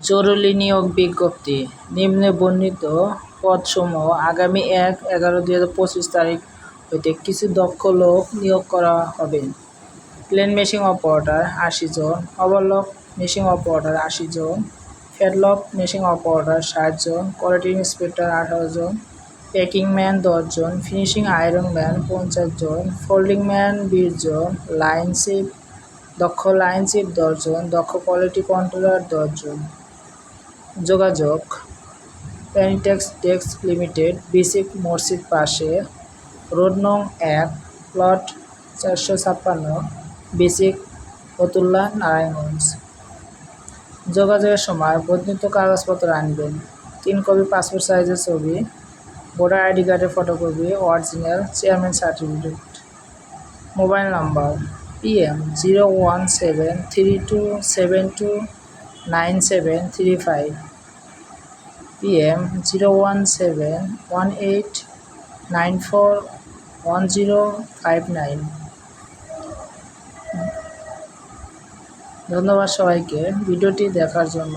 জরুরি নিয়োগ বিজ্ঞপ্তি। নিম্নে বর্ণিত পদসমূহ আগামী এক এগারো দুই হাজার পঁচিশ তারিখ হইতে কিছু দক্ষ লোক নিয়োগ করা হবে। প্লেন মেশিন অপারেটর আশি জন, ওভারলক মেশিন অপারেটর আশি জন ফেডলক মেশিন অপারেটর ষাট জন, কোয়ালিটি ইন্সপেক্টর আঠারো জন, প্যাকিং ম্যান দশজন ফিনিশিং আয়রন ম্যান পঞ্চাশ জন, ফোল্ডিং ম্যান বিশ জন, লাইন শিপ দক্ষ লাইন শিপ দশজন দক্ষ কোয়ালিটি কন্ট্রোলার দশজন যোগাযোগ প্যানিটেক্স ডেস্ক লিমিটেড বিসিক মসজিদ পাশে, রোড নং এক প্লট চারশো ছাপ্পান্ন বেসিক ফতুল্লা নারায়ণগঞ্জ। যোগাযোগের সময় বর্ধিত কাগজপত্র আনবেন। তিন কপি পাসপোর্ট সাইজের ছবি, ভোটার আইডি কার্ডের photocopy, original chairman certificate. Mobile number, PM zero one seven three two seven two nine seven three five. PM zero one seven one eight nine four one zero five nine ধন্যবাদ সবাইকে ভিডিওটি দেখার জন্য।